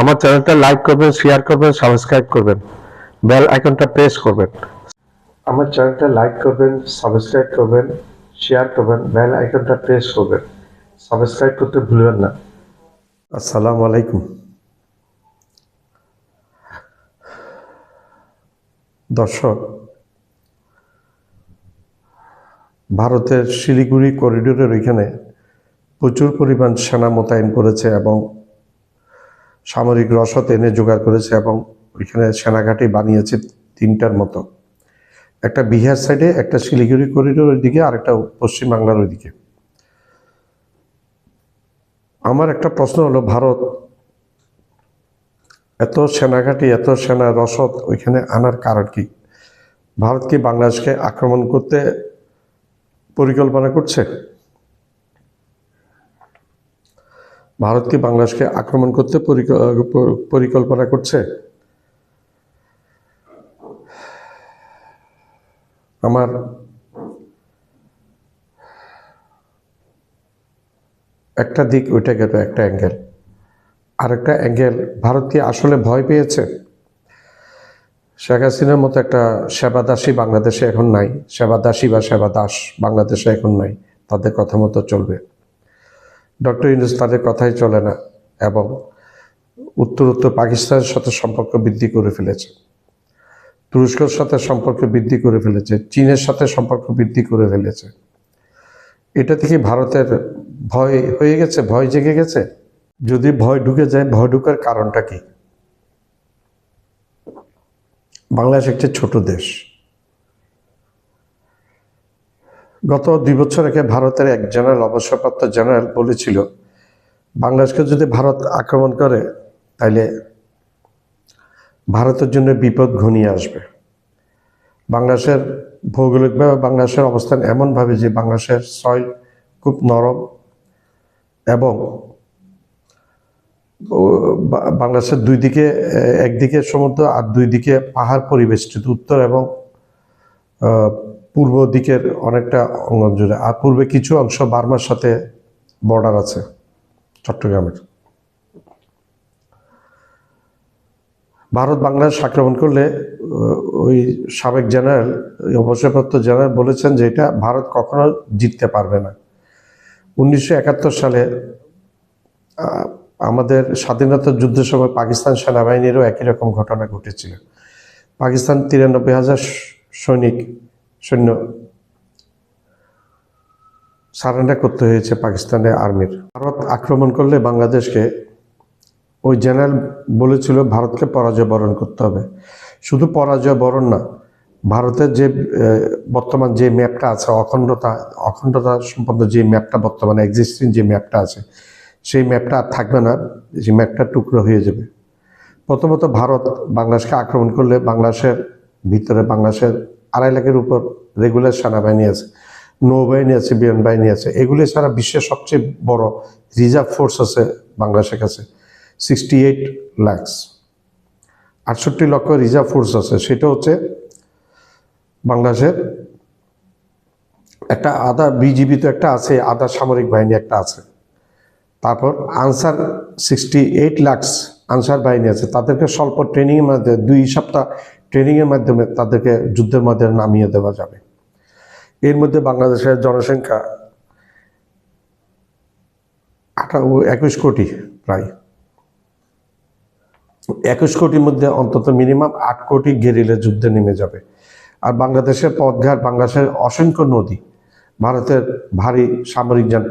আমার চ্যানেলটা লাইক করবেন শেয়ার করবেন সাবস্ক্রাইব করবেন। বেল আইকনটা প্রেস করবেন। আমার চ্যানেলটা লাইক করবেন সাবস্ক্রাইব করবেন শেয়ার করবেন বেল আইকনটা প্রেস করবেন। সাবস্ক্রাইব করতে ভুলবেন না। আসসালামু আলাইকুম। দর্শক, ভারতের শিলিগুড়ি করিডোরের ওইখানে প্রচুর পরিমাণ সেনা মোতায়েন করেছে এবং সামরিক রসদ এনে জোগাড় করেছে এবং ওইখানে সেনাঘাটি বানিয়েছে তিনটার মতো। একটা বিহার সাইডে, একটা শিলিগুড়ি করিডোর ওইদিকে, আর একটা পশ্চিম বাংলার ওইদিকে। আমার একটা প্রশ্ন হলো, ভারত এত সেনাঘাটি, এত সেনা রসদ ওইখানে আনার কারণ কি? ভারত কি বাংলাদেশকে আক্রমণ করতে পরিকল্পনা করছে? ভারত কি বাংলাদেশকে আক্রমণ করতে পরিক- পরিকল্পনা করছে? আমার একটা দিক ওইটা গেল, একটা অ্যাঙ্গেল। আরেকটা অ্যাঙ্গেল, ভারত কি আসলে ভয় পেয়েছে? শেখ হাসিনার মতো একটা সেবাদাসী বাংলাদেশে এখন নাই। সেবাদাসী বা সেবাদাস বাংলাদেশে এখন নাই। তাদের কথা মতো চলবে। ডক্টর ইউনুস তাদের কথাই চলে না এবং উত্তর উত্তর পাকিস্তানের সাথে সম্পর্ক বৃদ্ধি করে ফেলেছে। তুরস্কের সাথে সম্পর্ক বৃদ্ধি করে ফেলেছে। চীনের সাথে সম্পর্ক বৃদ্ধি করে ফেলেছে। এটা থেকে ভারতের ভয় হয়ে গেছে, ভয় জেগে গেছে? যদি ভয় ঢুকে যায়, ভয় ঢুকার কারণটা কি? বাংলাদেশ একটি ছোট দেশ। গত দুই বছর আগে ভারতের এক জেনারেল অবসরপ্রাপ্ত জেনারেল বলেছিল, বাংলাদেশকে যদি ভারত আক্রমণ করে, তাইলে ভারতের জন্য বিপদ ঘনিয়ে আসবে। বাংলাদেশের ভৌগোলিকভাবে বাংলাদেশের অবস্থান এমনভাবে যে বাংলাদেশের সয়েল খুব নরম এবং বাংলাদেশের দুই দিকে, একদিকে সমুদ্র আর দুই দিকে পাহাড় পরিবেষ্টিত, উত্তর এবং পূর্ব দিকের অনেকটা অঙ্গন জুড়ে। আর পূর্বে কিছু অংশ বার্মার সাথে বর্ডার আছে, চট্টগ্রামের। ভারত বাংলাদেশ আক্রমণ করলে ওই সাবেক জেনারেল অবসরপ্রাপ্ত জেনারেল বলেছেন যে এটা ভারত কখনো জিততে পারবে না। উনিশশো একাত্তর সালে আমাদের স্বাধীনতা যুদ্ধের সময় পাকিস্তান সেনাবাহিনীরও একই রকম ঘটনা ঘটেছিল। পাকিস্তান তিরানব্বই হাজার সৈনিক সৈন্য। সারেন্ডার করতে হয়েছে পাকিস্তানের আর্মির। ভারত আক্রমণ করলে বাংলাদেশকে ওই জেনারেল বলেছিল ভারতকে পরাজয় বরণ করতে হবে। শুধু পরাজয় বরণ না, ভারতের যে বর্তমান যে ম্যাপটা আছে, অখণ্ডতা অখণ্ডতা সম্পন্ন যে ম্যাপটা বর্তমানে এক্সিস্টিং যে ম্যাপটা আছে, সেই ম্যাপটা আর থাকবে না যে ম্যাপটা টুকরো হয়ে যাবে। প্রথমত ভারত বাংলাদেশকে আক্রমণ করলে বাংলাদেশের ভিতরে বাংলাদেশের আড়াই লাখের উপর রেগুলার সেনাবাহিনী আছে, নৌবাহিনী আছে বিমান বাহিনী আছে, এগুলি ছাড়া বিশ্বের সবচেয়ে বড় রিজার্ভ ফোর্স আছে বাংলাদেশের কাছে সিক্সটি এইট ল্যাক্স আটষট্টি লক্ষ রিজার্ভ ফোর্স আছে, সেটা হচ্ছে বাংলাদেশের একটা আধা বিজিবি তো একটা আছে, আধা সামরিক বাহিনী একটা আছে। তারপর আনসার সিক্সটি এইট লাক্স আনসার বাহিনী আছে, তাদেরকে স্বল্প ট্রেনিংয়ের মাধ্যমে দুই সপ্তাহ ট্রেনিংয়ের মাধ্যমে তাদেরকে যুদ্ধের মধ্যে নামিয়ে দেওয়া যাবে। এর মধ্যে বাংলাদেশের জনসংখ্যা আঠারো, একুশ কোটি প্রায়। একুশ কোটির মধ্যে অন্তত মিনিমাম আট কোটি গেরিলে যুদ্ধে নেমে যাবে। আর বাংলাদেশের পথঘাট, বাংলাদেশের অসংখ্য নদী, ভারতের ভারী সামরিক যান,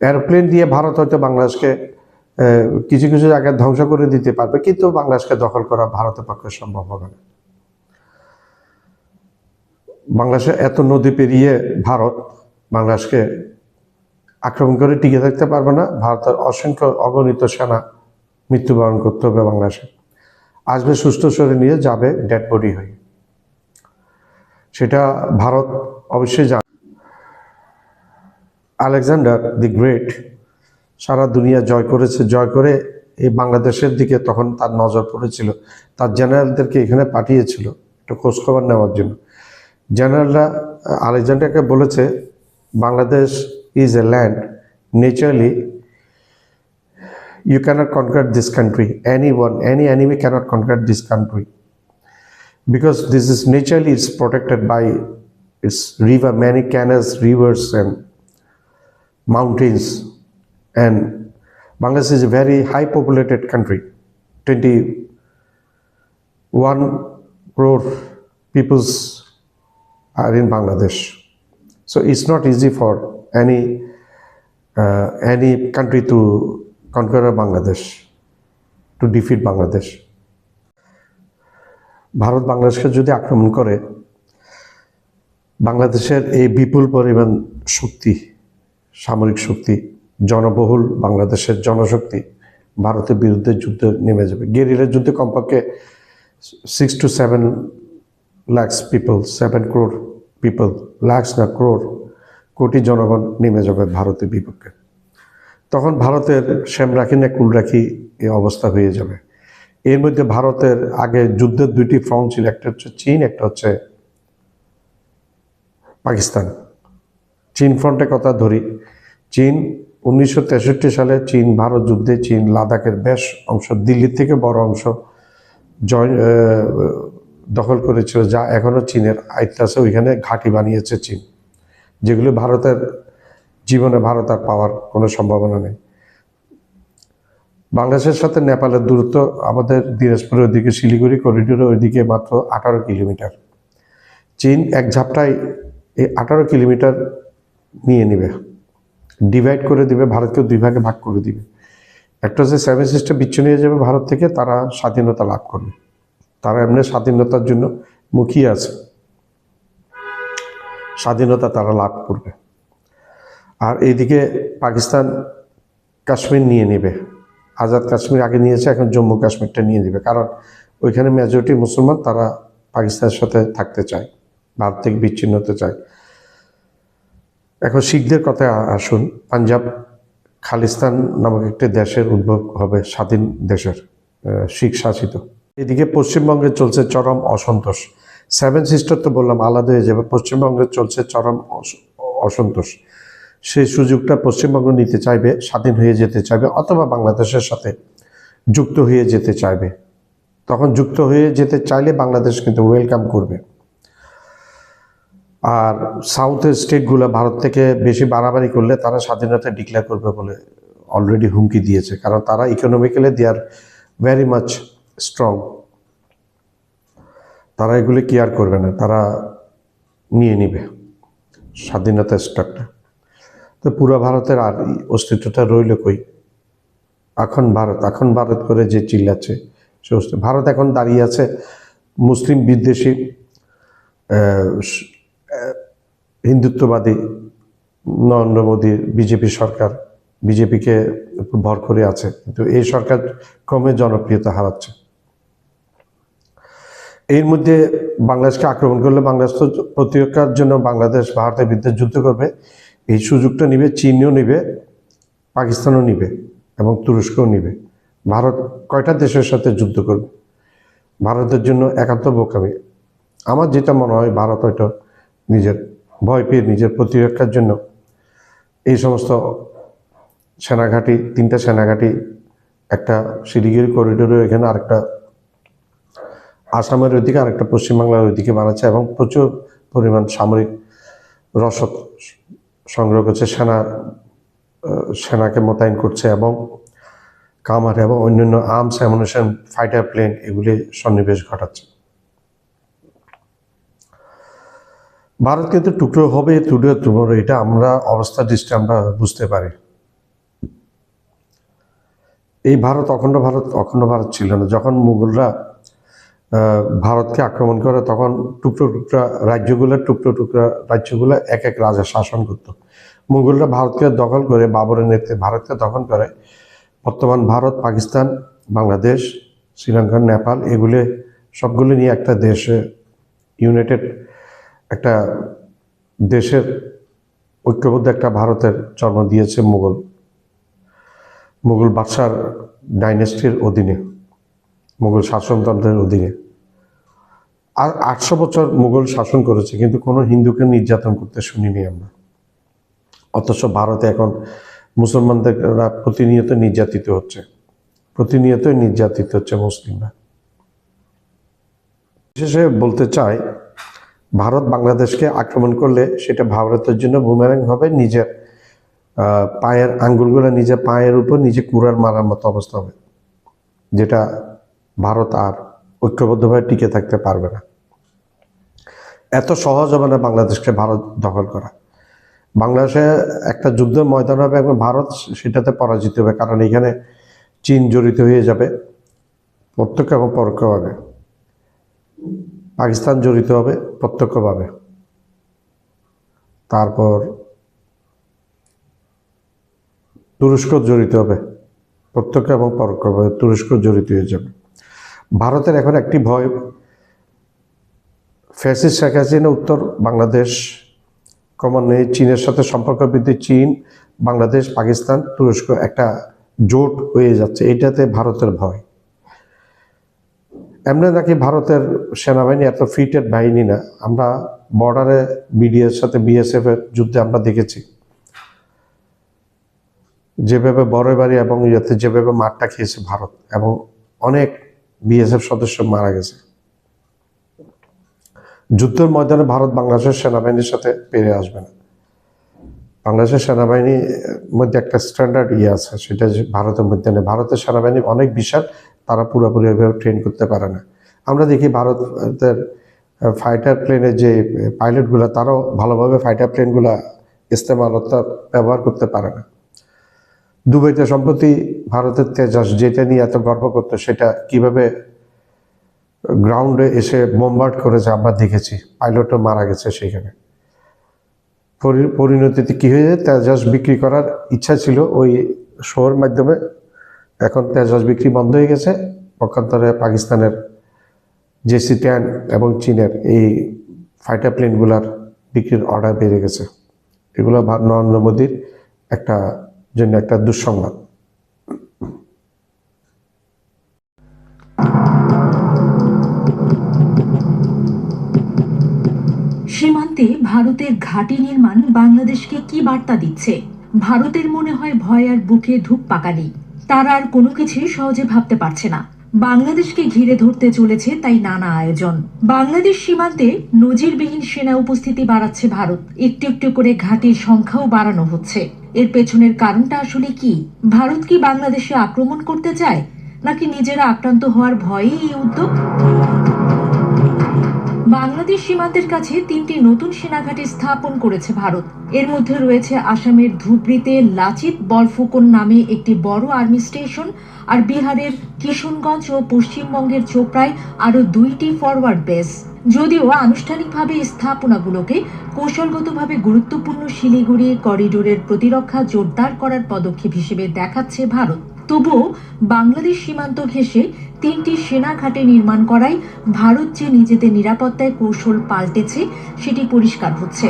এরোপ্লেন দিয়ে ভারত হয়তো বাংলাদেশকে কিছু কিছু জায়গায় ধ্বংস করে দিতে পারবে, কিন্তু বাংলাদেশকে দখল করা ভারতের পক্ষে সম্ভব হবে না। বাংলাদেশে এত নদী পেরিয়ে ভারত বাংলাদেশকে আক্রমণ করে টিকে থাকতে পারবে না, ভারতের অসংখ্য অগণিত সেনা মৃত্যুবরণ করতে হবে বাংলাদেশে। আসবে সুস্থ শরীর নিয়ে যাবে ডেড বডি হয়ে। সেটা ভারত অবশ্যই জানে। আলেকজান্ডার দি গ্রেট সারা দুনিয়া জয় করেছে, জয় করে এই বাংলাদেশের দিকে তখন তার নজর পড়েছিল। তার জেনারেলদেরকে এখানে পাঠিয়েছিল একটা খোঁজখবর নেওয়ার জন্য। জেনারেলরা আলেকজান্ডারকে বলেছে, Bangladesh is a land naturally you can't conquer this country any one any enemy can't conquer this country because this is naturally is protected by its river many canals rivers and mountains And Bangladesh is a very high populated country. 21 crore peoples are in Bangladesh. So it's not easy for any uh, any country to conquer Bangladesh, to defeat Bangladesh. Bharat বাংলাদেশকে যদি আক্রমণ করে বাংলাদেশের এই বিপুল পরিমাণ শক্তি সামরিক শক্তি জনবহুল বাংলাদেশের জনশক্তি ভারতের বিরুদ্ধে যুদ্ধে নেমে যাবে। গেরিলার যুদ্ধে কমপক্ষে six to seven lakhs people seven crore people lakhs না ক্রোর কোটি জনগণ নেমে যাবে ভারতের বিপক্ষে। তখন ভারতের শ্যাম রাখি না কুল রাখি এই অবস্থা হয়ে যাবে। এর মধ্যে ভারতের আগে যুদ্ধের দুইটি ফ্রন্ট ছিল, একটা হচ্ছে চীন, একটা হচ্ছে পাকিস্তান। চীন ফ্রন্টের কথা ধরি। চীন উনিশশো তেষট্টি সালে চীন, ভারত যুদ্ধে চীন লাদাখের বেশ অংশ, দিল্লির থেকে বড় অংশ জয় দখল করেছিল, যা এখনও চীনের আছে ওইখানে ঘাঁটি বানিয়েছে চীন, যেগুলো ভারতের জীবনে ভারত আর পাওয়ার কোনো সম্ভাবনা নেই। বাংলাদেশের সাথে নেপালের দূরত্ব আমাদের দিনাজপুরের ওইদিকে, শিলিগুড়ি করিডোরের ওইদিকে মাত্র আঠারো কিলোমিটার। চীন এক ঝাপটায় এই আঠারো কিলোমিটার নিয়ে নেবে। ডিভাইড করে দিবে ভারতকে দুই ভাগে ভাগ করে দিবে। একটা হচ্ছে সেভেন সিস্টার বিচ্ছিন্ন হয়ে যাবে ভারত থেকে, তারা স্বাধীনতা লাভ করবে। তারা এমনি স্বাধীনতার জন্য মুখিয়ে আছে। স্বাধীনতা তারা লাভ করবে। আর এইদিকে পাকিস্তান কাশ্মীর নিয়ে নেবে। আজাদ কাশ্মীর আগে নিয়েছে, এখন জম্মু কাশ্মীরটা নিয়ে নেবে। কারণ ওইখানে মেজরিটি মুসলমান, তারা পাকিস্তানের সাথে থাকতে চায়, ভারত থেকে বিচ্ছিন্ন হতে চায়। এখন শিখদের কথা আসুন। পাঞ্জাব খালিস্তান নামক একটি দেশের উদ্ভব হবে স্বাধীন দেশের শিখ শাসিত। এদিকে পশ্চিমবঙ্গে চলছে চরম অসন্তোষ। সেভেন সিস্টার তো বললাম, আলাদা হয়ে যাবে। পশ্চিমবঙ্গে চলছে চরম অসন্তোষ। সেই সুযোগটা পশ্চিমবঙ্গ নিতে চাইবে, স্বাধীন হয়ে যেতে চাইবে, অথবা বাংলাদেশের সাথে যুক্ত হয়ে যেতে চাইবে। তখন যুক্ত হয়ে যেতে চাইলে বাংলাদেশ কিন্তু ওয়েলকাম করবে। আর সাউথের স্টেটগুলো ভারত থেকে বেশি বাড়াবাড়ি করলে তারা স্বাধীনতা ডিক্লেয়ার করবে বলে অলরেডি হুমকি দিয়েছে। কারণ তারা economically they are very much strong তারা এগুলি কেয়ার করবে না, তারা নিয়ে নিবে স্বাধীনতা স্টকটা তো পুরো ভারতের আর অস্তিত্বটা রইল কই? এখন ভারত এখন ভারত করে যে চিল্লাচ্ছে, সে ভারত এখন দাঁড়িয়ে আছে মুসলিম বিদ্বেষী হিন্দুত্ববাদী নরেন্দ্র মোদীর বিজেপি সরকার, বিজেপিকে ভর করে আছে, কিন্তু এই সরকার ক্রমে জনপ্রিয়তা হারাচ্ছে। এর মধ্যে বাংলাদেশকে আক্রমণ করলে বাংলাদেশ তো প্রতিরক্ষার জন্য বাংলাদেশ ভারতের বিরুদ্ধে যুদ্ধ করবে। এই সুযোগটা নিবে, চীনও নিবে, পাকিস্তানও নিবে এবং তুরস্কও নিবে। ভারত কয়টা দেশের সাথে যুদ্ধ করবে? ভারতের জন্য একান্ত বোকামি। আমার যেটা মনে হয়, ভারত হয়তো নিজের ভয় পেয়ে নিজের প্রতিরক্ষার জন্য এই সমস্ত সেনাঘাঁটি, তিনটা সেনাঘাটি, একটা শিলিগুড়ি করিডোরে এখানে আরেকটা আসামের ওইদিকে আরেকটা পশ্চিমবাংলার ওইদিকে বানাচ্ছে এবং প্রচুর পরিমাণ সামরিক রসদ সংগ্রহ করছে, সেনা সেনাকে মোতায়েন করছে এবং কামার এবং অন্যান্য আর্মস অ্যামুনেশন ফাইটার প্লেন এগুলি সন্নিবেশ ঘটাচ্ছে। ভারত কিন্তু টুকরো হবে, টুকরো টুকরো, এটা আমরা অবস্থা দৃষ্টি আমরা বুঝতে পারি। এই ভারত অখণ্ড ভারত অখণ্ড ভারত ছিল না। যখন মুঘলরা ভারতকে আক্রমণ করে, তখন টুকরো টুকরা রাজ্যগুলো, টুকরো টুকরা রাজ্যগুলো এক এক রাজা শাসন করত। মুঘলরা ভারতকে দখল করে, বাবরের নেতৃত্বে ভারতকে দখল করে, বর্তমান ভারত, পাকিস্তান, বাংলাদেশ, শ্রীলঙ্কা, নেপাল, এগুলি সবগুলো নিয়ে একটা দেশে ইউনাইটেড একটা দেশের ঐক্যবদ্ধ একটা ভারতের জন্ম দিয়েছে মুঘল মুঘল বাদশার ডাইনেস্টির অধীনে, মুঘল শাসনতন্ত্রের অধীনে। আর আটশো বছর মুঘল শাসন করেছে, কিন্তু কোনো হিন্দুকে নির্যাতন করতে শুনিনি আমরা। অথচ ভারতে এখন মুসলমানদেররা প্রতিনিয়ত নির্যাতিত হচ্ছে প্রতিনিয়ত নির্যাতিত হচ্ছে মুসলিমরা। বিশেষে বলতে চাই ভারত বাংলাদেশকে আক্রমণ করলে সেটা ভারতের জন্য বুমেরাং হবে, নিজের পায়ের আঙ্গুলগুলো নিজের পায়ের উপর নিজে কুড়ার মারার মতো অবস্থা হবে, যেটা ভারত আর ঐক্যবদ্ধভাবে টিকে থাকতে পারবে না। এত সহজ হবে না বাংলাদেশকে ভারত দখল করা। বাংলাদেশে একটা যুদ্ধের ময়দান হবে এবং ভারত সেটাতে পরাজিত হবে, কারণ এখানে চীন জড়িত হয়ে যাবে, প্রত্যক্ষ এবং পরোক্ষভাবে পাকিস্তান জড়িত হবে, প্রত্যক্ষভাবে। তারপর তুরস্ক জড়িত হবে, প্রত্যক্ষ এবং পরোক্ষভাবে তুরস্ক জড়িত হয়ে যাবে। ভারতের এখন একটি ভয় ফ্যাসিস শেখ হাসিনা, উত্তর বাংলাদেশ, ক্রমান্বয়ে চীনের সাথে সম্পর্ক বৃদ্ধি, চীন, বাংলাদেশ, পাকিস্তান, তুরস্ক একটা জোট হয়ে যাচ্ছে। এটাতে ভারতের ভয়। এমনি নাকি ভারতের সেনাবাহিনী এত ফিটেড বাহিনী না। আমরা বর্ডারে বিডিএর সাথে বিএসএফ এর যুদ্ধে আমরা দেখেছি। যেভাবে বড় বাড়ি এবং ইয়েতে যেভাবে মারটা খেয়েছে ভারত এবং অনেক বিএসএফ সদস্য মারা গেছে। যুদ্ধের ময়দানে ভারত বাংলাদেশের সেনাবাহিনীর সাথে পেরে আসবে না। বাংলাদেশের সেনাবাহিনীর মধ্যে একটা স্ট্যান্ডার্ড ইয়ে আছে, সেটা ভারতের মধ্যে নেই। ভারতের সেনাবাহিনী অনেক বিশাল তারা পুরোপুরি ওইভাবে ট্রেন করতে পারে না। আমরা দেখি ভারতের ফাইটার প্লেনের যে পাইলটগুলো তারাও ভালোভাবে ফাইটার প্লেনগুলো ইস্তেমাল অর্থাৎ ব্যবহার করতে পারে না। দুবাইতে সম্প্রতি ভারতের তেজাস যেটা নিয়ে এত গর্ব করতো, সেটা কীভাবে গ্রাউন্ডে এসে বোমবার্ড করেছে আমরা দেখেছি। পাইলটও মারা গেছে সেখানে পরি- পরিণতিতে কি হয়েছে? তেজাস বিক্রি করার ইচ্ছা ছিল ওই শোর মাধ্যমে। এখন তেজাস বিক্রি বন্ধ হয়ে গেছে। পক্ষান্তরে পাকিস্তানের জেসি ট্যান এবং চীনের এই ফাইটার প্লেনগুলার বিক্রির অর্ডার বেড়ে গেছে। এগুলো নরেন্দ্র মোদীর একটা জন্য একটা দুঃসংবাদ। সীমান্তে ভারতের ঘাঁটি নির্মাণ বাংলাদেশকে কি বার্তা দিচ্ছে? ভারতের মনে হয় ভয় আর বুকে ধূপ পাকানি তারা আর কোনো কিছুই সহজে ভাবতে পারছে না। বাংলাদেশকে ঘিরে ধরতে চলেছে তাই নানা আয়োজন। বাংলাদেশ সীমান্তে নজিরবিহীন সেনা উপস্থিতি বাড়াচ্ছে ভারত। একটু একটু করে ঘাঁটির সংখ্যাও বাড়ানো হচ্ছে। এর পেছনের কারণটা আসলে কি? ভারত কি বাংলাদেশে আক্রমণ করতে চায়, নাকি নিজেরা আক্রান্ত হওয়ার ভয়েই এই উদ্যোগ? বাংলাদেশ সীমান্তের কাছে তিনটি নতুন সেনাঘাঁটি স্থাপন করেছে ভারত। এর মধ্যে রয়েছে আসামের ধুবড়িতে লাচিত বরফুকন নামে একটি বড় আর্মি স্টেশন আর বিহারের কিশনগঞ্জ ও পশ্চিমবঙ্গের চোপড়ায় আরও দুইটি ফরওয়ার্ড বেস। যদিও আনুষ্ঠানিকভাবে স্থাপনাগুলোকে কৌশলগতভাবে গুরুত্বপূর্ণ শিলিগুড়ি করিডোরের প্রতিরক্ষা জোরদার করার পদক্ষেপ হিসেবে দেখাচ্ছে ভারত। তবুও বাংলাদেশ সীমান্ত ঘেঁষে তিনটি সেনা ঘাটে নির্মাণ করায় ভারত যে নিজেদের নিরাপত্তায় কৌশল পাল্টেছে, সেটি পরিষ্কার হচ্ছে।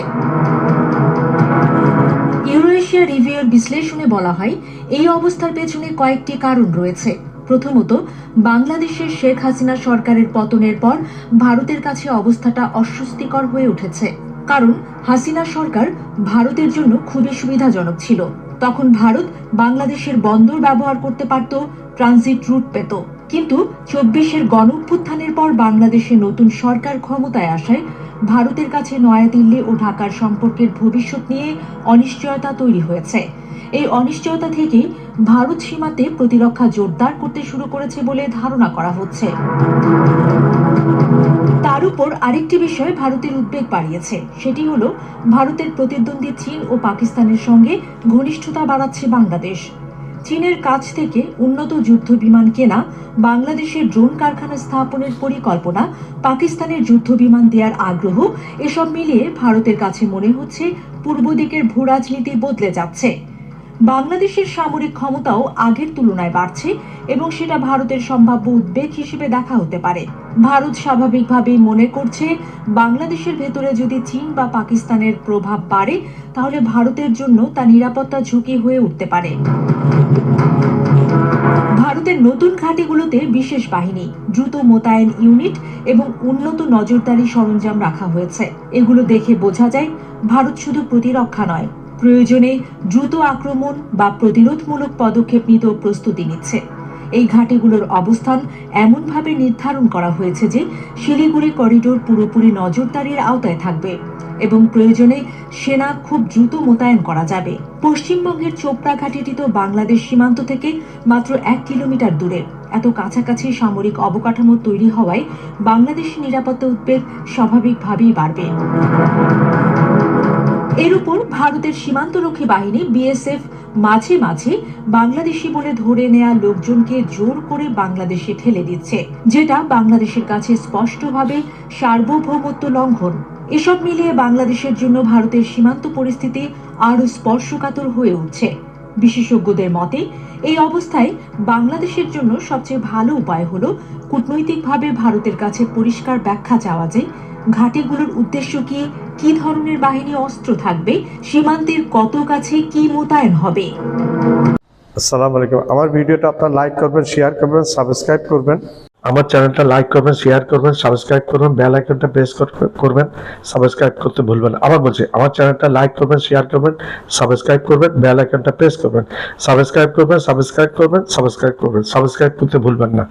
ইউরোএশিয়া রিভিউর বিশ্লেষণে বলা হয়, এই অবস্থার পেছনে কয়েকটি কারণ রয়েছে। প্রথমত, বাংলাদেশের শেখ হাসিনা সরকারের পতনের পর ভারতের কাছে অবস্থাটা অস্বস্তিকর হয়ে উঠেছে। কারণ, হাসিনা সরকার ভারতের জন্য খুবই সুবিধাজনক ছিল। তখন ভারত বাংলাদেশের বন্দর ব্যবহার করতে পারত ট্রানজিট রুট পেত। কিন্তু চব্বিশের গণ পর বাংলাদেশে নতুন সরকার ক্ষমতায় আসায় ভারতের কাছে নয়াদিল্লি ও ঢাকার সম্পর্কের ভবিষ্যৎ নিয়ে অনিশ্চয়তা তৈরি হয়েছে। এই অনিশ্চয়তা থেকেই ভারত সীমাতে প্রতিরক্ষা জোরদার করতে শুরু করেছে বলে ধারণা করা হচ্ছে। তার উপর আরেকটি বিষয় ভারতের উদ্বেগ বাড়িয়েছে। সেটি হলো, ভারতের প্রতিদ্বন্দ্বী চীন ও পাকিস্তানের সঙ্গে ঘনিষ্ঠতা বাড়াচ্ছে বাংলাদেশ। চীনের কাছ থেকে উন্নত যুদ্ধ বিমান কেনা, বাংলাদেশের ড্রোন কারখানা স্থাপনের পরিকল্পনা, পাকিস্তানের যুদ্ধ বিমান দেওয়ার আগ্রহ, এসব মিলিয়ে ভারতের কাছে মনে হচ্ছে পূর্ব দিকের ভূ রাজনীতি বদলে যাচ্ছে। বাংলাদেশের সামরিক ক্ষমতাও আগের তুলনায় বাড়ছে এবং সেটা ভারতের সম্ভাব্য উদ্বেগ হিসেবে দেখা হতে পারে। ভারত স্বাভাবিকভাবেই মনে করছে, বাংলাদেশের ভেতরে যদি চীন বা পাকিস্তানের প্রভাব বাড়ে, তাহলে ভারতের জন্য তা নিরাপত্তা ঝুঁকি হয়ে উঠতে পারে। ভারতের নতুন ঘাঁটিগুলোতে বিশেষ বাহিনী, দ্রুত মোতায়েন ইউনিট এবং উন্নত নজরদারি সরঞ্জাম রাখা হয়েছে। এগুলো দেখে বোঝা যায়, ভারত শুধু প্রতিরক্ষা নয় প্রয়োজনে দ্রুত আক্রমণ বা প্রতিরোধমূলক পদক্ষেপ নিতেও প্রস্তুতি নিচ্ছে। এই ঘাঁটিগুলোর অবস্থান এমনভাবে নির্ধারণ করা হয়েছে যে শিলিগুড়ি করিডোর পুরোপুরি নজরদারির আওতায় থাকবে এবং প্রয়োজনে সেনা খুব দ্রুত মোতায়েন করা যাবে। পশ্চিমবঙ্গের চোপড়া ঘাটিটি তো বাংলাদেশ সীমান্ত থেকে মাত্র এক কিলোমিটার দূরে। এত কাছাকাছি সামরিক অবকাঠামো তৈরি হওয়ায় বাংলাদেশের নিরাপত্তা উদ্বেগ স্বাভাবিকভাবেই বাড়বে। এর উপর ভারতের সীমান্তরক্ষী বাহিনী, বিএসএফ, মাঝে মাঝে বাংলাদেশি বলে ধরে নেয়া লোকজনকে জোর করে বাংলাদেশে ঠেলে দিচ্ছে, যেটা বাংলাদেশের কাছে স্পষ্টভাবে সার্বভৌমত্ব লঙ্ঘন। এসব মিলিয়ে বাংলাদেশের জন্য ভারতের সীমান্ত পরিস্থিতি আরও স্পর্শকাতর হয়ে উঠছে। বিশেষজ্ঞদের মতে, এই অবস্থায় বাংলাদেশের জন্য সবচেয়ে ভালো উপায় হলো কূটনৈতিকভাবে ভারতের কাছে পরিষ্কার ব্যাখ্যা চাওয়া যে ঘাটিগুলোর উদ্দেশ্য কি? কি ধরনের বাহিনী অস্ত্র থাকবে? সীমান্তের কত কাছে কি মোতায়েন হবে? আসসালামু আলাইকুম। আমার ভিডিওটা আপনারা লাইক করবেন শেয়ার করবেন সাবস্ক্রাইব করবেন। আমার চ্যানেলটা লাইক করবেন শেয়ার করবেন সাবস্ক্রাইব করবেন বেল আইকনটা প্রেস করবেন সাবস্ক্রাইব করতে ভুলবেন না। আবার বলছি আমার চ্যানেলটা লাইক করবেন শেয়ার করবেন সাবস্ক্রাইব করবেন বেল আইকনটা প্রেস করবেন। সাবস্ক্রাইব করবেন সাবস্ক্রাইব করবেন সাবস্ক্রাইব করবেন সাবস্ক্রাইব করতে ভুলবেন না।